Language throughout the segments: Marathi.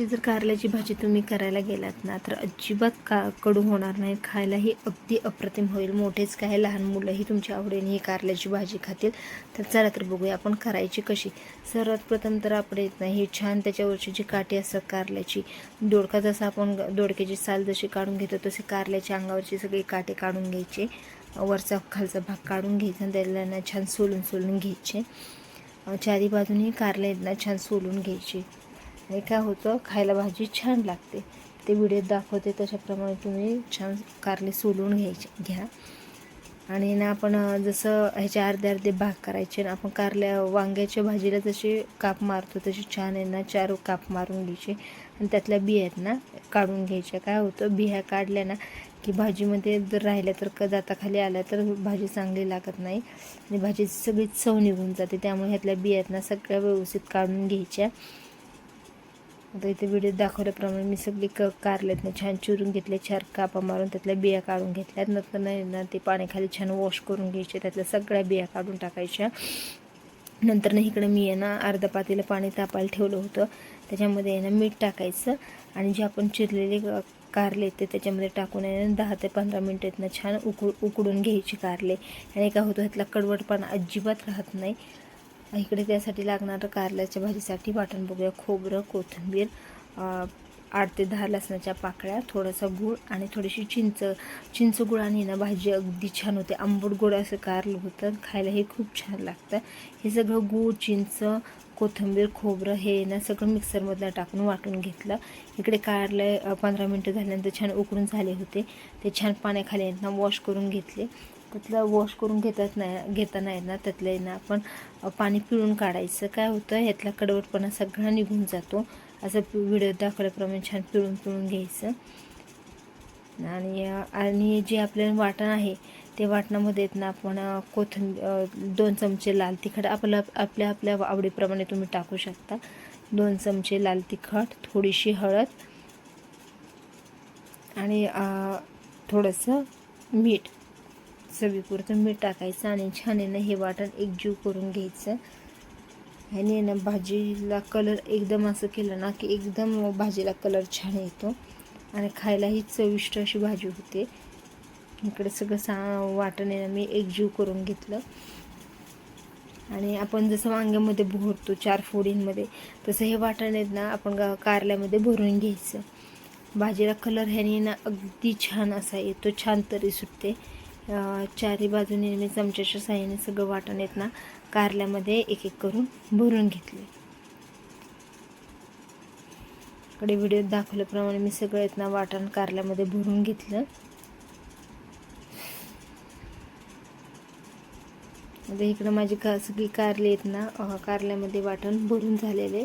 ती जर कारल्याची भाजी तुम्ही करायला गेलात ना तर अजिबात का कडू होणार नाही? खायलाही अगदी अप्रतिम होईल. मोठेच काय लहान मुलंही तुमच्या आवडीने ही कारल्याची भाजी खातील. तर चला तर बघूया आपण करायची कशी. सर्वात प्रथम तर आपण येत नाही. ही छान त्याच्यावरची जी काठी असतात कारल्याची दोडका जसा आपण दोडक्याची साल जशी काढून घेतो तसे कारल्याच्या अंगावरची सगळी काटे काढून घ्यायचे. वरचा खालचा भाग काढून घ्यायचा आणि त्याला ना छान सोलून सोलून घ्यायचे चारी बाजूनी कारले ना छान सोलून घ्यायचे. आणि काय होतं? खायला भाजी छान लागते. ते व्हिडिओत दाखवते तशाप्रमाणे तुम्ही छान कारले सोलून घ्यायचे घ्या. आणि ना आपण जसं ह्याचे अर्धे अर्धे भाग करायचे ना आपण कारल्या वांग्याच्या भाजीला जसे काप मारतो तसे छान आहे ना चार काप मारून घ्यायचे. आणि त्यातल्या बिया आहेत ना काढून घ्यायच्या. काय होतं? बिया काढल्या ना की भाजीमध्ये जर राहिल्या तर क दाताखाली आल्या तर भाजी चांगली लागत नाही. आणि भाजीची सगळी चव निघून जाते. त्यामुळे ह्यातल्या बिया आहेत ना सगळ्या व्यवस्थित काढून घ्यायच्या. आता इथे व्हिडिओ दाखवल्याप्रमाणे मी सगळी क कारलेत ना छान चिरून घेतले चार कापा मारून त्यातल्या बिया काढून घेतल्यात. नंतर नाही ना ते पाण्याखाली छान वॉश करून घ्यायचे. त्यातल्या सगळ्या बिया काढून टाकायच्या. नंतर ना इकडे मी आहे ना अर्धा पातेलं पाणी तापायला ठेवलं होतं. त्याच्यामध्ये आहे ना मीठ टाकायचं. आणि जे आपण चिरलेले कारले ते त्याच्यामध्ये टाकून आहे ना दहा ते पंधरा मिनटं आहेत ना छान उकळ उकडून घ्यायची कारले आणि काय होतं ह्यातला कडवटपणा अजिबात राहत नाही. इकडे त्यासाठी लागणारं कारल्याच्या भाजीसाठी वाटण बघूया. खोबरं कोथिंबीर आठ ते दहा लसणाच्या पाकळ्या थोडासा गूळ आणि थोडीशी चिंच. चिंच गुळाने ना भाजी अगदी छान होते. आंबट गोड असं कारलं होतं खायला हे खूप छान लागतं. हे सगळं गूळ चिंच कोथिंबीर खोबरं हे ना सगळं मिक्सरमधलं टाकून वाटून घेतलं. इकडे कारले पंधरा मिनटं झाल्यानंतर छान उकडून झाले होते. ते छान पाण्याखाली ना वॉश करून घेतले. त्यातलं वॉश करून घेतात नाही घेताना आहे ना त्यातलं ना आपण पाणी पिळून काढायचं. काय होतं ह्यातला कडवटपणा सगळा निघून जातो. असं व्हिडिओ दाखवल्याप्रमाणे छान पिळून पिळून घ्यायचं. आणि आणि जे आपलं वाटण आहे ते वाटणामध्ये येत ना आपण अ, कोथिंबीर दोन चमचे लाल तिखट आपलं आपल्या आपल्या आवडीप्रमाणे तुम्ही टाकू शकता. दोन चमचे लाल तिखट थोडीशी हळद आणि थोडंसं मीठ. चवीपुरतं मीठ टाकायचं आणि छान आहे ना हे वाटण एकजीव करून घ्यायचं. आणि आहे ना भाजीला कलर एकदम असं केलं ना की एकदम भाजीला कलर छान येतो. आणि खायलाही चविष्ट अशी भाजी होते. इकडे सगळं सा वाटण आहे ना मी एकजीव करून घेतलं. आणि आपण जसं वांग्यामध्ये भरतो चार फोडींमध्ये तसं हे वाटण आहेत ना आपण गा- कारल्यामध्ये भरून घ्यायचं. भाजीला कलर ह्याने ना अगदी छान असा येतो छान तरी सुटते. चारी बाजूने मी चमच्याच्या साह्याने सगळं वाटण येत ना कारल्यामध्ये एक एक करून भरून घेतले. इकडे व्हिडिओत दाखवल्याप्रमाणे मी सगळं येत ना वाटण कारल्यामध्ये भरून घेतलं. आता इकडं माझी का सगळी कारली आहेत ना कारल्यामध्ये वाटण भरून झालेले.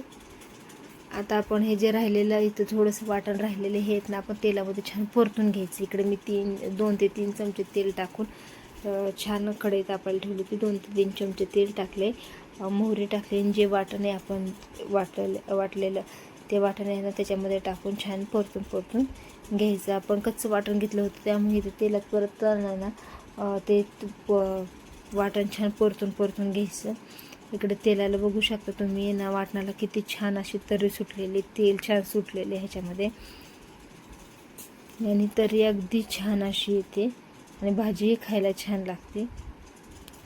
आता आपण हे जे राहिलेलं इथं थोडंसं वाटण राहिलेलं हे आहेत ना आपण तेलामध्ये छान परतून घ्यायचं. इकडे मी तीन दोन ते तीन चमचे तेल टाकून छान कढई तापायला ठेवली होती. दोन ते तीन चमचे तेल टाकले मोहरी टाकले. आणि जे वाटण आहे आपण वाटले वाटलेलं ते वाटण आहे ना त्याच्यामध्ये टाकून छान परतून परतून घ्यायचं. आपण कच्चं वाटण घेतलं होतं त्यामुळे ते तेलात परत ना. ते प- वाटण छान परतून परतून घ्यायचं. इकडे तेलाला बघू शकता तुम्ही. ना वाटणाला किती छान अशी तरी सुटलेली तेल छान सुटलेले ह्याच्यामध्ये. आणि तरी अगदी छान अशी येते. आणि भाजीही खायला छान लागते.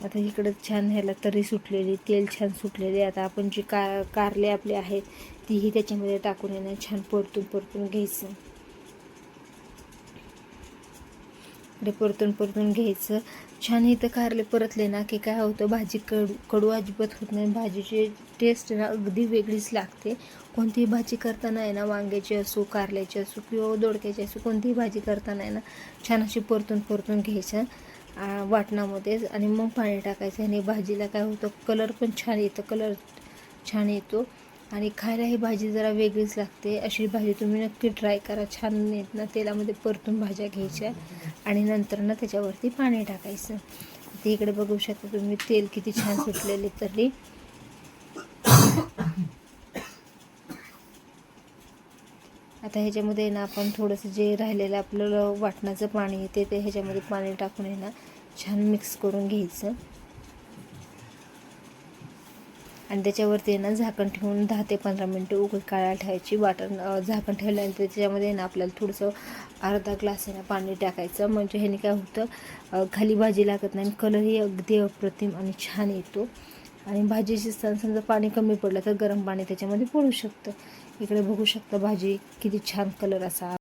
आता इकडं छान ह्याला तरी सुटलेली तेल छान सुटलेले. आता आपण जी का कारले आपले आहेत तीही त्याच्यामध्ये टाकून येणं छान परतून परतून घ्यायचं. इकडे परतून परतून घ्यायचं. छान इथं कारले परतले ना की काय होतं भाजी कडू कडू अजिबात होत नाही. भाजीची टेस्ट ना अगदी वेगळीच लागते. कोणतीही भाजी करताना आहे ना वांग्याची असो कारल्याची असो किंवा दोडक्याची असो कोणतीही भाजी करताना आहे ना छान अशी परतून परतून घ्यायचं वाटणामध्येच आणि मग पाणी टाकायचं आणि भाजीला काय होतं कलर पण छान येतं कलर छान येतो. आणि खायला ही भाजी जरा वेगळीच लागते. अशी भाजी तुम्ही नक्की ट्राय करा. छान येत ना तेलामध्ये परतून भाज्या घ्यायच्या आणि नंतर ना त्याच्यावरती पाणी टाकायचं. ते इकडे बघू शकता तुम्ही तेल किती छान सुटलेले तरी. आता ह्याच्यामध्ये ना आपण थोडंसं जे राहिलेलं आपलं वाटणाचं पाणी येते ते ह्याच्यामध्ये पाणी टाकून आहे ना छान मिक्स करून घ्यायचं. आणि त्याच्यावरती ना झाकण ठेवून दहा ते पंधरा मिनटं उकळी काळा ठेवायची. वाटण झाकण ठेवल्यानंतर त्याच्यामध्ये ना आपल्याला थोडंसं अर्धा ग्लास आहे ना पाणी टाकायचं. म्हणजे ह्याने काय होतं खाली भाजी लागत नाही कलरही अगदी अप्रतिम आणि छान येतो. आणि भाजी शिजताना समजा पाणी कमी पडलं तर गरम पाणी त्याच्यामध्ये पडू शकतं. इकडे बघू शकता भाजी किती छान कलर असा.